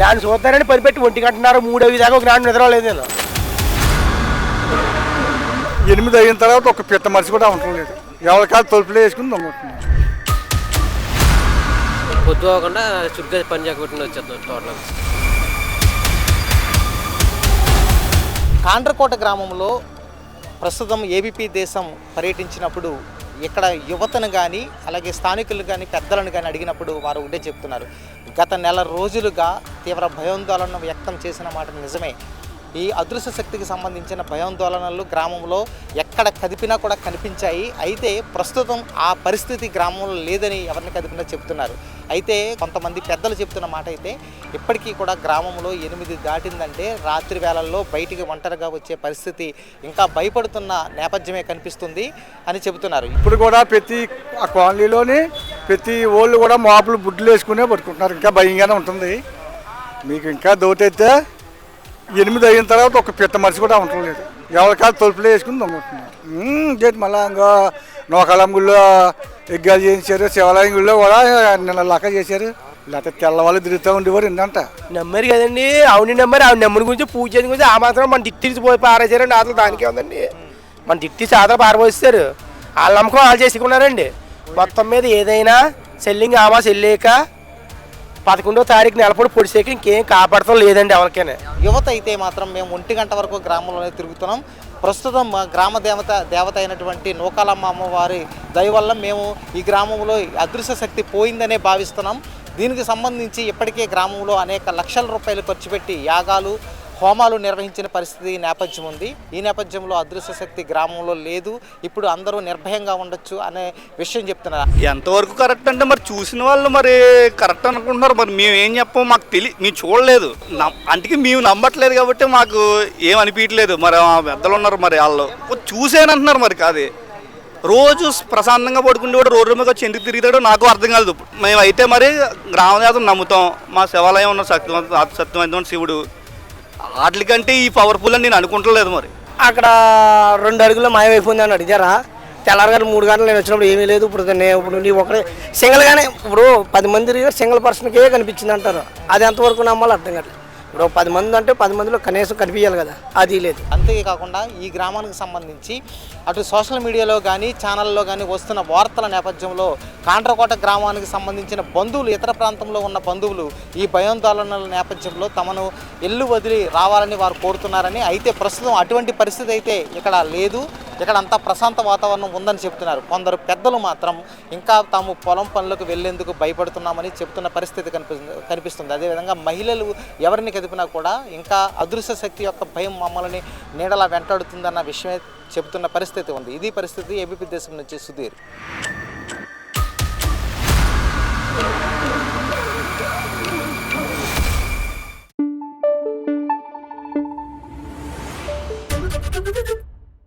దాన్ని చూద్దారని పనిపెట్టి ఒంటి గంటన్నర మూడు అవి దాకా ఒక నాడు నిద్రలేదు నేను. ఎనిమిది అయిన తర్వాత ఒక పిట్ట మనిషి కూడా ఉండలేదు ఎవరికాలు తలుపులు వేసుకుని దొంగతున్నారు పొద్దు అవ్వకుండా చురుగ్గా పని చేయకుండా వచ్చేస్తున్నాం తోటలో కాండ్రకోట గ్రామంలో ప్రస్తుతం ఏబీపీ దేశం పర్యటించినప్పుడు ఇక్కడ యువతను కానీ అలాగే స్థానికులు కానీ పెద్దలను కానీ అడిగినప్పుడు వారు ఉండే చెప్తున్నారు. గత నెల రోజులుగా తీవ్ర భయాందోళన వ్యక్తం చేసిన మాట నిజమే. ఈ అదృశ్య శక్తికి సంబంధించిన భయాందోళనలు గ్రామంలో ఎక్కడ కదిపినా కూడా కనిపించాయి. అయితే ప్రస్తుతం ఆ పరిస్థితి గ్రామంలో లేదని ఎవరిని కదిపినా చెప్తున్నారు అయితే కొంతమంది పెద్దలు చెప్తున్న మాట అయితే ఇప్పటికీ కూడా గ్రామంలో ఎనిమిది దాటిందంటే రాత్రి వేళల్లో బయటికి ఒంటరిగా వచ్చే పరిస్థితి ఇంకా భయపడుతున్న నేపథ్యమే కనిపిస్తుంది అని చెబుతున్నారు. ఇప్పుడు కూడా ప్రతి ఆ కాలనీలోని ప్రతి ఓళ్ళు కూడా మాపులు బుడ్లు వేసుకునే పట్టుకుంటున్నారు. ఇంకా భయంగానే ఉంటుంది. మీకు ఇంకా దోటైతే ఎనిమిది అయిన తర్వాత ఒక పిత్త మనిషి కూడా ఉండలేదు ఎవరికాలు తలుపులే వేసుకుని దొంగతున్నారు గేట్ మళ్ళా ఇంకా నోకాలం గుళ్ళో ఎగ్గాలు చేయించారు శివాలయం గుళ్ళో కూడా నిన్న లక్క చేశారు. లేకపోతే తెల్లవాళ్ళు తిరుగుతూ ఉండేవారు ఏంటంట నెమ్మది కదండి అవుని నెమ్మది ఆవిడ నెమ్మది గురించి పూజ చేయడం గురించి ఆ మాత్రం మన దిట్టి పోయి పారేశారండి ఆటలు దానికే ఉందండి. మన దిట్టి చాతలు పారబోస్తారు వాళ్ళ నమ్మకం వాళ్ళు చేసుకున్నారండి. మొత్తం మీద ఏదైనా సెల్లింగ్ ఆమా సెల్లేక పదకొండో తారీఖు నెలపడి పొడిసేకి ఇంకేం కాపాడటం లేదండి ఎవరికైనా. యువత అయితే మాత్రం మేము ఒంటి గంట వరకు గ్రామంలోనే తిరుగుతున్నాం. ప్రస్తుతం మా గ్రామ దేవత దేవత అయినటువంటి నూకాలమ్మ అమ్మవారి దయ వల్ల మేము ఈ గ్రామంలో అదృశ్య శక్తి పోయిందనే భావిస్తున్నాం. దీనికి సంబంధించి ఇప్పటికే గ్రామంలో అనేక లక్షల రూపాయలు ఖర్చు పెట్టి యాగాలు హోమాలు నిర్వహించిన పరిస్థితి నేపథ్యం ఉంది. ఈ నేపథ్యంలో అదృశ్య శక్తి గ్రామంలో లేదు. ఇప్పుడు అందరూ నిర్భయంగా ఉండొచ్చు అనే విషయం చెప్తున్నారు. ఎంతవరకు కరెక్ట్ అంటే మరి చూసిన వాళ్ళు మరి కరెక్ట్ అనుకుంటున్నారు. మరి మేము ఏం చెప్పాం మాకు తెలియ మేము చూడలేదు. నమ్- అందుకే మేము నమ్మట్లేదు కాబట్టి మాకు ఏం అనిపించలేదు మరి పెద్దలు ఉన్నారు మరి వాళ్ళు. చూసేనంటున్నారు మరి కాదు. రోజు ప్రశాంతంగా పడుకుంటే కూడా రోడ్డు మీద వచ్చి ఎందుకు తిరిగితాడో నాకు అర్థం కాదు మేము అయితే మరి గ్రామదేవతను నమ్ముతాం. మా శివాలయం ఉన్న శక్తివంత సత్యవంతం శివుడు. వాటికంటే ఈ పవర్ఫుల్ అని నేను అనుకుంటలేదు మరి. అక్కడ రెండు అడుగులు మాయమైపోయింది అని అడిగారా? తెల్లారగారు మూడు గంటలు నేను వచ్చినప్పుడు ఏమీ లేదు ఇప్పుడు నేను ఇప్పుడు నీ ఒకటే సింగిల్గానే ఇప్పుడు పది మంది సింగిల్ పర్సన్కే కనిపించింది అంటారు. అది ఎంతవరకు నమ్మాలో అర్థం కాదు ఇప్పుడు పది మంది అంటే పది మందిలో కనీసం కనిపించాలి కదా అది లేదు. అంతేకాకుండా ఈ గ్రామానికి సంబంధించి అటు సోషల్ మీడియాలో కానీ ఛానల్లో కానీ వస్తున్న వార్తల నేపథ్యంలో కాండ్రకోట గ్రామానికి సంబంధించిన బంధువులు ఇతర ప్రాంతంలో ఉన్న బంధువులు ఈ భయాందోళనల నేపథ్యంలో తమను ఇల్లు వదిలి రావాలని వారు కోరుతున్నారని అయితే ప్రస్తుతం అటువంటి పరిస్థితి అయితే ఇక్కడ లేదు. ఇక్కడ అంతా ప్రశాంత వాతావరణం ఉందని చెప్తున్నారు. కొందరు పెద్దలు మాత్రం ఇంకా తాము పొలం పనులకు వెళ్ళేందుకు భయపడుతున్నామని చెప్తున్న పరిస్థితి కనిపిస్తుంది కనిపిస్తుంది. అదేవిధంగా మహిళలు ఎవరిని కదిపినా కూడా ఇంకా అదృశ్య శక్తి యొక్క భయం మమ్మల్ని నీడలా వెంటాడుతుందన్న విషయమే చెబుతున్న పరిస్థితి ఉంది. ఇది పరిస్థితి ఏబీపీ దేశం నుంచి సుధీర్.